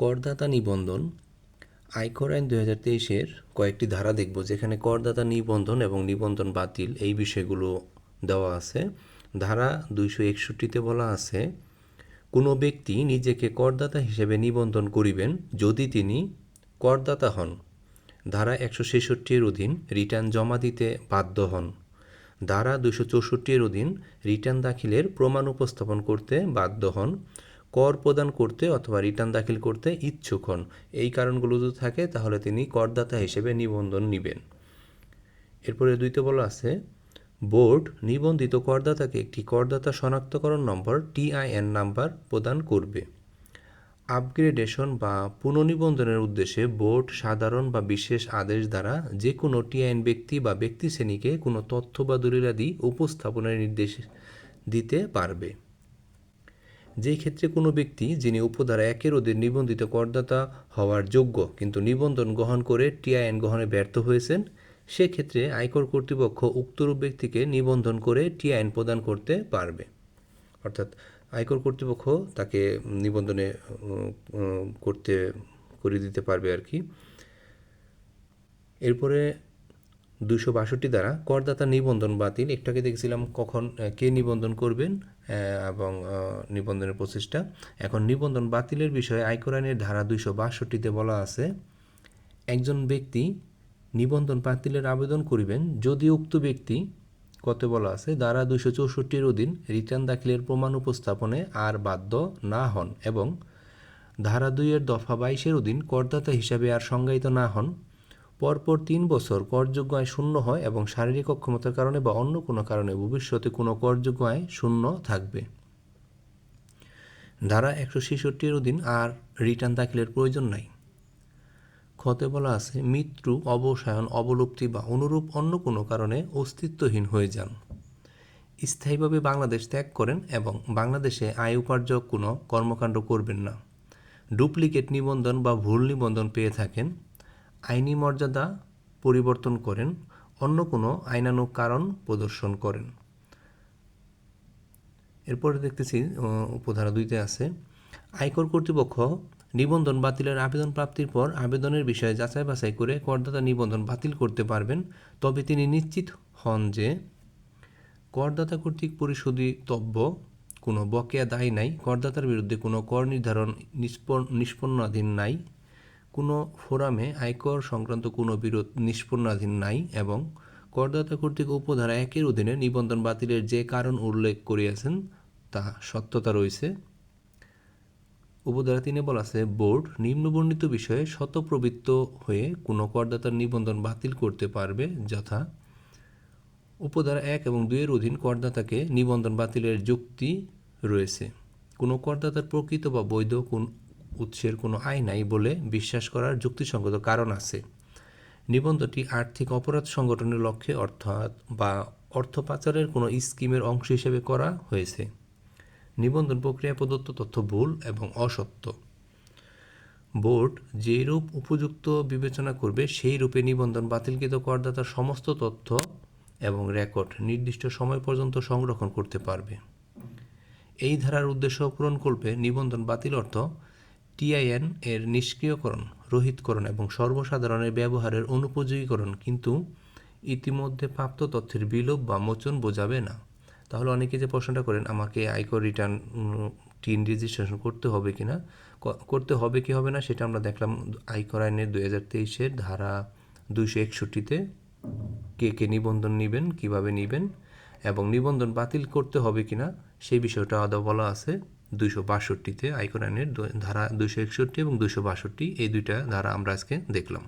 করদাতা নিবন্ধন, আয়কর আইন দু হাজার তেইশের কয়েকটি ধারা দেখব যেখানে করদাতা নিবন্ধন এবং নিবন্ধন বাতিল এই বিষয়গুলো দেওয়া আছে। ধারা দুইশো একষট্টিতে বলা আছে, কোনো ব্যক্তি নিজেকে করদাতা হিসেবে নিবন্ধন করিবেন যদি তিনি করদাতা হন। ধারা একশো ছেষট্টির অধীন রিটার্ন জমা দিতে বাধ্য হন। ধারা দুশো চৌষট্টির অধীন রিটার্ন দাখিলের প্রমাণ উপস্থাপন করতে বাধ্য হন। কর প্রদান করতে অথবা রিটার্ন দাখিল করতে ইচ্ছুক হন। এই কারণগুলো যদি থাকে, তাহলে তিনি করদাতা হিসেবে নিবন্ধন নেবেন। এরপরে দুইতে বলা আছে, বোর্ড নিবন্ধিত করদাতাকে একটি করদাতা শনাক্তকরণ নম্বর, টিআইএন নাম্বার প্রদান করবে। আপগ্রেডেশন বা পুনর্নিবন্ধনের উদ্দেশ্যে বোর্ড সাধারণ বা বিশেষ আদেশ দ্বারা যে কোনো টিআইএন ব্যক্তি বা ব্যক্তি শ্রেণীকে কোনো তথ্য বা দলিলাদি উপস্থাপনের নির্দেশ দিতে পারবে। যেই ক্ষেত্রে কোনো ব্যক্তি যিনি উপধারা একের ওদের নিবন্ধিত করদাতা হওয়ার যোগ্য, কিন্তু নিবন্ধন গ্রহণ করে টিআইএন গ্রহণে ব্যর্থ হয়েছেন সেক্ষেত্রে আয়কর কর্তৃপক্ষ উক্তরূপ ব্যক্তিকে নিবন্ধন করে টিআইএন প্রদান করতে পারবে। অর্থাৎ আয়কর কর্তৃপক্ষ তাকে নিবন্ধনে করতে করে দিতে পারবে আর কি। এরপরে দুশো বাষট্টি দ্বারা করদাতা নিবন্ধন বাতিল। একটাকে দেখছিলাম কখন কে নিবন্ধন করবেন এবং নিবন্ধনের প্রচেষ্টা। এখন নিবন্ধন বাতিলের বিষয়ে আয়কর আইনের ধারা দুইশো বাষট্টিতে বলা আছে, একজন ব্যক্তি নিবন্ধন বাতিলের আবেদন করিবেন, যদি উক্ত ব্যক্তি, কত বলা আছে ধারা দুইশো চৌষট্টির অধীন রিটার্ন দাখিলের প্রমাণ উপস্থাপনে আর বাধ্য না হন এবং ধারা দুইয়ের দফা বাইশের অধীন করদাতা হিসাবে আর সংজ্ঞায়িত না হন পরপর তিন বছর করযোগ্য আয় শূন্য হয় এবং শারীরিক অক্ষমতার কারণে বা অন্য কোনো কারণে ভবিষ্যতে কোনো করযোগ্য আয় শূন্য থাকবে। ধারা একশো ছেষট্টির অধীন আর রিটার্ন দাখিলের প্রয়োজন নাই। ক্ষতে বলা আছে, মৃত্যু, অবসায়ন, অবলুপ্তি বা অনুরূপ অন্য কোনো কারণে অস্তিত্বহীন হয়ে যান। স্থায়ীভাবে বাংলাদেশ ত্যাগ করেন এবং বাংলাদেশে আয় উপার্জক কোনো কর্মকাণ্ড করবেন না। ডুপ্লিকেট নিবন্ধন বা ভুল নিবন্ধন পেয়ে থাকেন আইনি মর্যাদা পরিবর্তন করেন, অন্য কোনো আইনানুক কারণ প্রদর্শন করেন। এরপরে দেখতেছি উপধারা দুইতে আছে, আয়কর কর্তৃপক্ষ নিবন্ধন বাতিলের আবেদন প্রাপ্তির পর আবেদনের বিষয়ে যাচাই বাছাই করে করদাতা নিবন্ধন বাতিল করতে পারবেন। তবে তিনি নিশ্চিত হন যে করদাতা কর্তৃক পরিশোধিতব্য কোনো বকেয়া দায় নাই, করদাতার বিরুদ্ধে কোনো কর নির্ধারণ নিষ্পন্ন নিষ্পন্নাধীন নাই। কোনো ফোরামে আয়কর সংক্রান্ত কোনো বিরোধ নিষ্পন্নাধীন নাই এবং করদাতা কর্তৃক উপধারা একের অধীনে নিবন্ধন বাতিলের যে কারণ উল্লেখ করিয়াছেন, তা সত্যতা রয়েছে। উপধারা তিনে বলা আছে, বোর্ড নিম্নবর্ণিত বিষয়ে শতপ্রবৃত্ত হয়ে কোনো করদাতার নিবন্ধন বাতিল করতে পারবে যথা উপধারা এক এবং দুইয়ের অধীন করদাতাকে নিবন্ধন বাতিলের যুক্তি রয়েছে। কোনো করদাতার প্রকৃত বা বৈধ কোন উৎসের কোনো আয় নাই বলে বিশ্বাস করার যুক্তিসঙ্গত কারণ আছে। নিবন্ধটি আর্থিক অপরাধ সংগঠনের লক্ষ্যে অর্থাৎ বা অর্থ পাচারের কোনো স্কিমের অংশ হিসেবে করা হয়েছে। নিবন্ধন প্রক্রিয়া প্রদত্ত তথ্য ভুল এবং অসত্য। বোর্ড যেই রূপ উপযুক্ত বিবেচনা করবে সেই রূপে নিবন্ধন বাতিলকৃত করদাতার সমস্ত তথ্য এবং রেকর্ড নির্দিষ্ট সময় পর্যন্ত সংরক্ষণ করতে পারবে। এই ধারার উদ্দেশ্য পূরণকল্পে নিবন্ধন বাতিল অর্থ টিআইএন এর নিষ্ক্রিয়করণ, রহিতকরণ এবং সর্বসাধারণের ব্যবহারের অনুপযোগীকরণ কিন্তু ইতিমধ্যে প্রাপ্ত তথ্যের বিলোপ বা মোচন বোঝাবে না। তাহলে অনেকে যে প্রশ্নটা করেন, আমাকে আয়কর রিটার্ন টিন রেজিস্ট্রেশন করতে হবে কি না করতে হবে কি হবে না সেটা আমরা দেখলাম আয়কর আইনের দুই হাজার তেইশের ধারা দুইশো একষট্টিতে। কে কে নিবন্ধন নেবেন, কীভাবে নেবেন এবং নিবন্ধন বাতিল করতে হবে কিনা? সেই বিষয়টা আদৌ বলা আছে। দুইশো বাষট্টিতে আইকোরআনের ধারা দুইশো একষট্টি এবং দুইশো বাষট্টি, এই দুইটা ধারা আমরা আজকে দেখলাম।